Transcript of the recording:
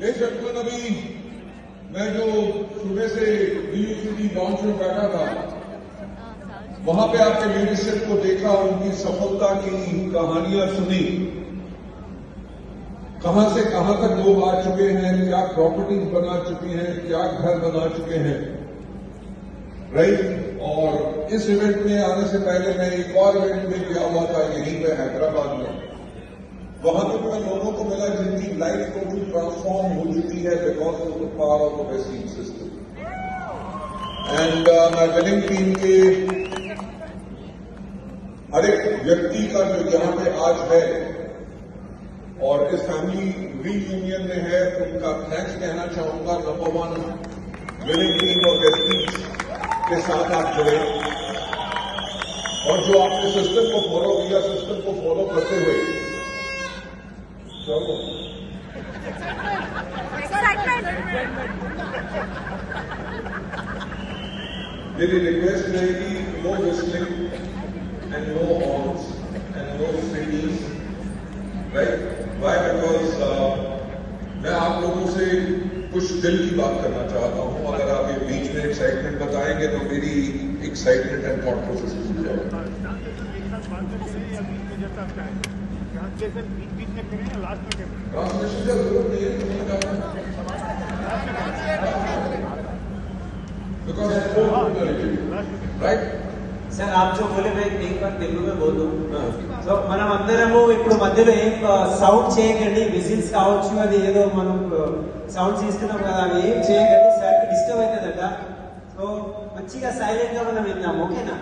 बेशक अभी मैं जो सुबह से दिल्ली सिटी लॉन्च में बैठा था, वहाँ पे आपके लीडरशिप को देखा, उनकी सफलता की कहानियाँ सुनी। कहाँ से कहाँ तक लोग आ चुके हैं, क्या प्रॉपर्टीज़ बना चुकी हैं, क्या घर बना चुके हैं। राइट और इस इवेंट में आने से पहले मैं एक और इवेंट में गया हुआ था, यहीं पे हैदराबाद में। वहाँ पे मैं लोगों को मिला जिनकी लाइफ टोटली ट्रांसफॉर्म हो चुकी है because of the power of the vaccine system and मैं विलिंग टीम के हर एक व्यक्ति का जो यहाँ पे आज है और इस फैमिली रीयूनियन में है उनका थैंक्स कहना चाहूँगा नंबर वन विलिंग टीम और व्यक्ति के साथ आप जुड़े। और जो आपने सिस्टम को फॉलो किया सिस्टम को फॉलो करते हुए चलो मेरी रिक्वेस्ट रहेगी no whistling and no horns and no cities right why because मैं आप लोगों से कुछ दिल की बात करना चाहता हूँ। अगर आप ये बीच में एक्साइटमेंट बताएँगे तो मेरी excitement and thought process sir ఆప్ జో బోలే మై ఏక్ బార్ సో మనం అందరము ఇప్పుడు మధ్యలో ఏం సౌండ్ చేయకండి విజిల్స్ కావచ్చు అది ఏదో మనం సౌండ్ చేస్తున్నాం కదా అవి ఏం చేయకండి సార్ డిస్టర్బ్ అవుతుందట. సో మంచిగా సైలెంట్గా మనం విన్నాం ఓకేనా